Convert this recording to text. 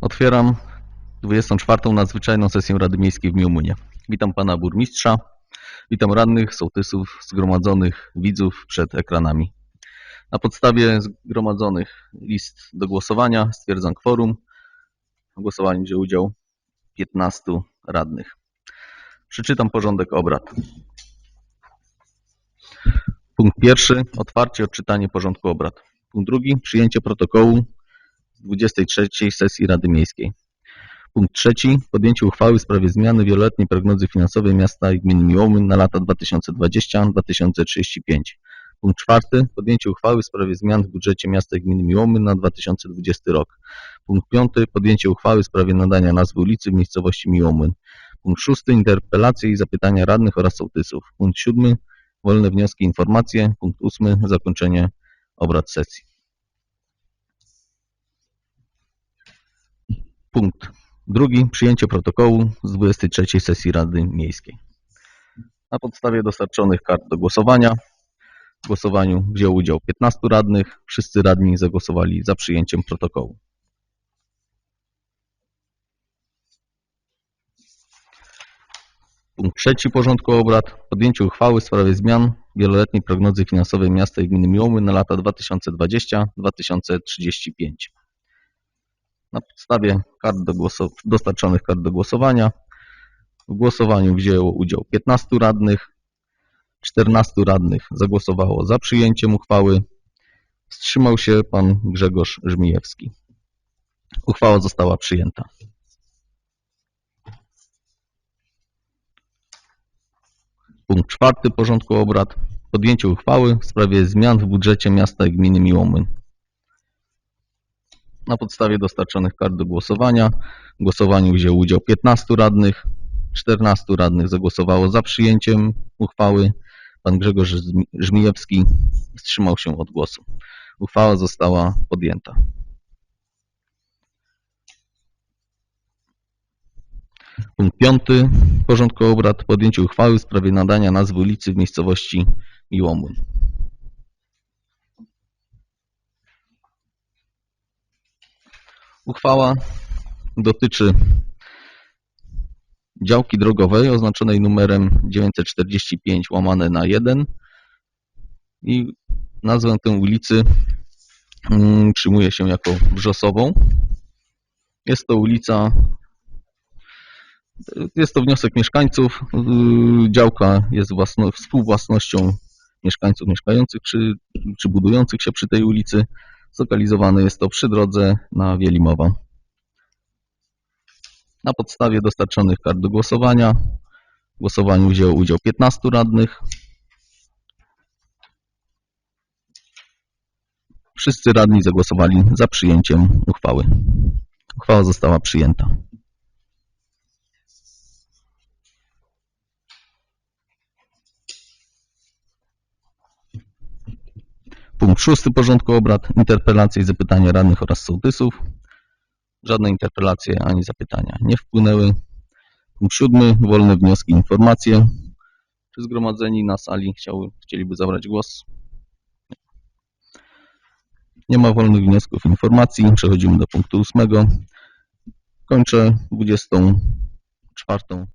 Otwieram 24. nadzwyczajną sesję Rady Miejskiej w Miumunie. Witam pana burmistrza, witam radnych, sołtysów, zgromadzonych widzów przed ekranami. Na podstawie zgromadzonych list do głosowania stwierdzam kworum. W głosowaniu wziął udział 15 radnych. Przeczytam porządek obrad. Punkt pierwszy. Otwarcie odczytanie porządku obrad. Punkt drugi. Przyjęcie protokołu 23 sesji Rady Miejskiej. Punkt trzeci. Podjęcie uchwały w sprawie zmiany wieloletniej prognozy finansowej miasta i gminy Miłomłyn na lata 2020-2035. Punkt czwarty. Podjęcie uchwały w sprawie zmian w budżecie miasta i gminy Miłomłyn na 2020 rok. Punkt piąty. Podjęcie uchwały w sprawie nadania nazwy ulicy w miejscowości Miłomłyn. Punkt szósty. Interpelacje i zapytania radnych oraz sołtysów. Punkt siódmy. Wolne wnioski i informacje. Punkt ósmy. Zakończenie obrad sesji. Punkt drugi. Przyjęcie protokołu z 23 sesji Rady Miejskiej. Na podstawie dostarczonych kart do głosowania w głosowaniu wziął udział 15 radnych. Wszyscy radni zagłosowali za przyjęciem protokołu. Punkt trzeci porządku obrad. Podjęcie uchwały w sprawie zmian wieloletniej prognozy finansowej miasta i gminy Miłomy na lata 2020-2035. Na podstawie kart do dostarczonych kart do głosowania w głosowaniu wzięło udział 15 radnych. 14 radnych zagłosowało za przyjęciem uchwały. Wstrzymał się pan Grzegorz Żmijewski. Uchwała została przyjęta. Punkt czwarty porządku obrad. Podjęcie uchwały w sprawie zmian w budżecie miasta i gminy Miłomłyn. Na podstawie dostarczonych kart do głosowania w głosowaniu wziął udział 15 radnych. 14 radnych zagłosowało za przyjęciem uchwały. Pan Grzegorz Żmi- Żmijewski wstrzymał się od głosu. Uchwała została podjęta. Punkt piąty porządku obrad. Podjęcie uchwały w sprawie nadania nazwy ulicy w miejscowości Miłomłyn. Uchwała dotyczy działki drogowej oznaczonej numerem 945 łamane na 1 i nazwę tę ulicy mm, przyjmuje się jako Wrzosową. Jest to ulica jest to wniosek mieszkańców. Yy, Działka jest własno, współwłasnością mieszkańców mieszkających czy, czy budujących się przy tej ulicy. Zlokalizowane jest to przy drodze na Wielimowa. Na podstawie dostarczonych kart do głosowania w głosowaniu wzięło udział 15 radnych. Wszyscy radni zagłosowali za przyjęciem uchwały. Uchwała została przyjęta. Szósty porządku obrad. Interpelacje i zapytania radnych oraz sołtysów. Żadne interpelacje ani zapytania nie wpłynęły. Punkt siódmy. Wolne wnioski i informacje. Czy zgromadzeni na sali chciały, chcieliby zabrać głos? Nie ma wolnych wniosków informacji. Przechodzimy do punktu ósmego. Kończę 24